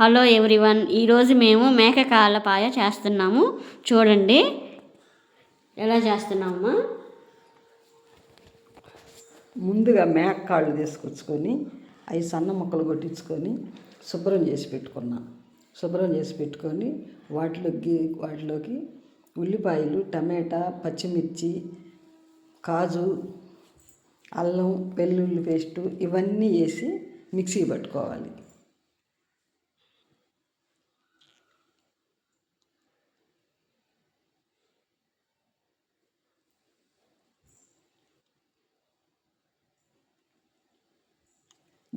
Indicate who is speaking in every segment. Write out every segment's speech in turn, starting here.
Speaker 1: Hello everyone ఈరోజు మేము మేక కాళ్ళపాయ చేస్తున్నాము. చూడండి. ఎలా చేస్తున్నామా
Speaker 2: ముందుగా మేక కాళ్ళు తీసుకొచ్చుకొని అవి సన్న ముక్కలు కొట్టించుకొని శుభ్రం చేసి పెట్టుకున్నాం. శుభ్రం చేసి పెట్టుకొని వాటిలోకి వాటిలోకి ఉల్లిపాయలు టమాటా పచ్చిమిర్చి కాజు అల్లం వెల్లుల్లి పేస్టు ఇవన్నీ వేసి మిక్సీ పట్టుకోవాలి.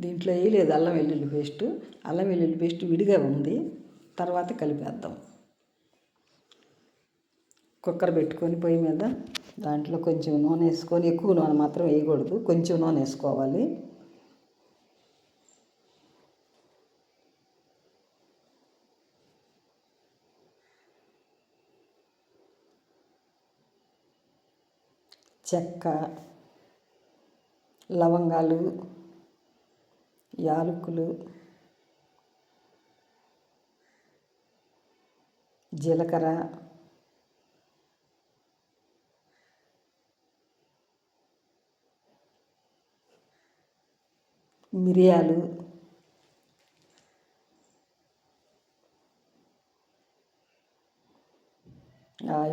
Speaker 2: దీంట్లో వేయలేదు అల్లం వెల్లుల్లి పేస్ట్. అల్లం వెల్లుల్లి పేస్ట్ విడిగా ఉంది. తర్వాత కలిపేద్దాం. కుక్కర్ పెట్టుకొని పొయ్యి మీద దాంట్లో కొంచెం నూనె వేసుకొని ఎక్కువ నూనె మాత్రం వేయకూడదు. కొంచెం నూనె వేసుకోవాలి. చెక్క లవంగాలు యాలకులు జీలకర్ర మిరియాలు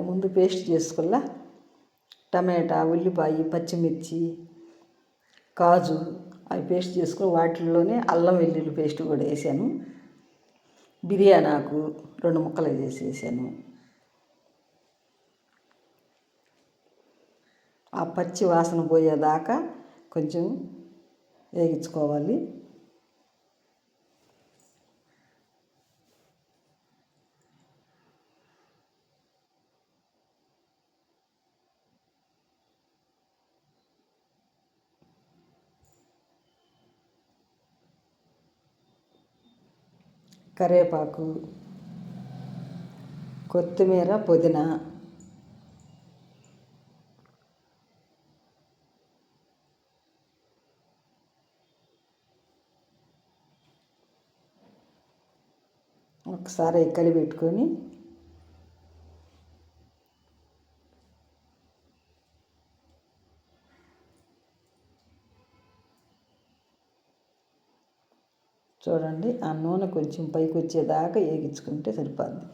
Speaker 2: ముందు పేస్ట్ చేసుకోల్లా టమాటా ఉల్లిపాయ పచ్చిమిర్చి కాజు. అవి పేస్ట్ చేసుకొని వాటిల్లోనే అల్లం వెల్లుల్లి పేస్ట్ కూడా వేసాను. బిర్యానీ ఆకు రెండు ముక్కలు వేసి వేసాను. ఆ పచ్చి వాసన పోయేదాకా కొంచెం వేగించుకోవాలి. కరివేపాకు కొత్తిమీర పుదీనా ఒకసారి కలిపెట్టుకొని చూడండి ఆ నూనె కొంచెం పైకి వచ్చేదాకా వేగించుకుంటే సరిపోద్ది.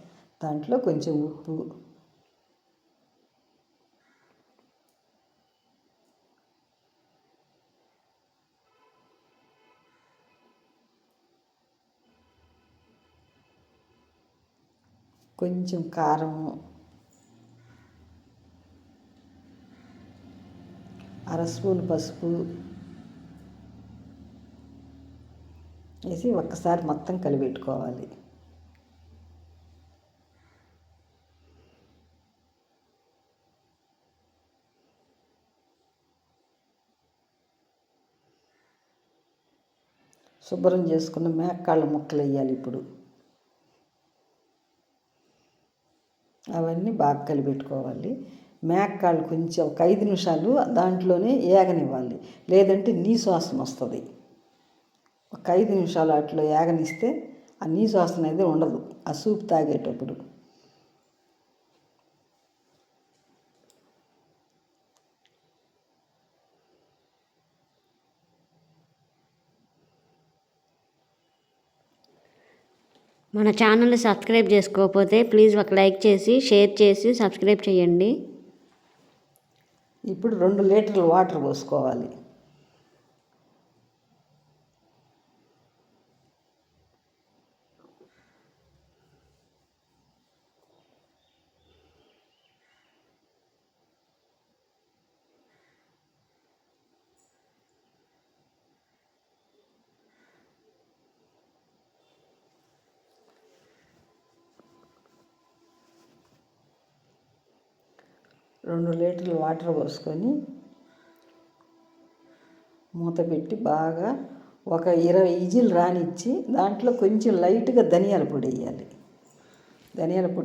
Speaker 2: దాంట్లో కొంచెం ఉప్పు. కొంచెం కారం. అర స్పూన్ పసుపు. వేసి ఒక్కసారి మొత్తం కలిపెట్టుకోవాలి. శుభ్రం చేసుకున్న మేకాళ్ళ ముక్కలు వేయాలి ఇప్పుడు. అవన్నీ బాగా కలిపెట్టుకోవాలి. మేకాళ్ళు కొంచెం ఒక ఐదు నిమిషాలు దాంట్లోనే ఏగనివ్వాలి. లేదంటే నీ శ్వాసన వస్తుంది ఒక ఐదు నిమిషాలు అట్లా ఏగనిస్తే ఆ నీ శ్వాసన అనేది ఉండదు ఆ సూప్ తాగేటప్పుడు.
Speaker 1: మన ఛానల్ని సబ్స్క్రైబ్ చేసుకోకపోతే ప్లీజ్ ఒక లైక్ చేసి షేర్ చేసి సబ్స్క్రైబ్ చేయండి.
Speaker 2: ఇప్పుడు రెండు లీటర్లు వాటర్ పోసుకోవాలి. రెండు లీటర్లు వాటర్ పోసుకొని మూత పెట్టి బాగా ఒక ఇరవై ఈజీలు రానిచ్చి దాంట్లో కొంచెం లైట్గా ధనియాల పొడి వేయాలి. ధనియాల పొడి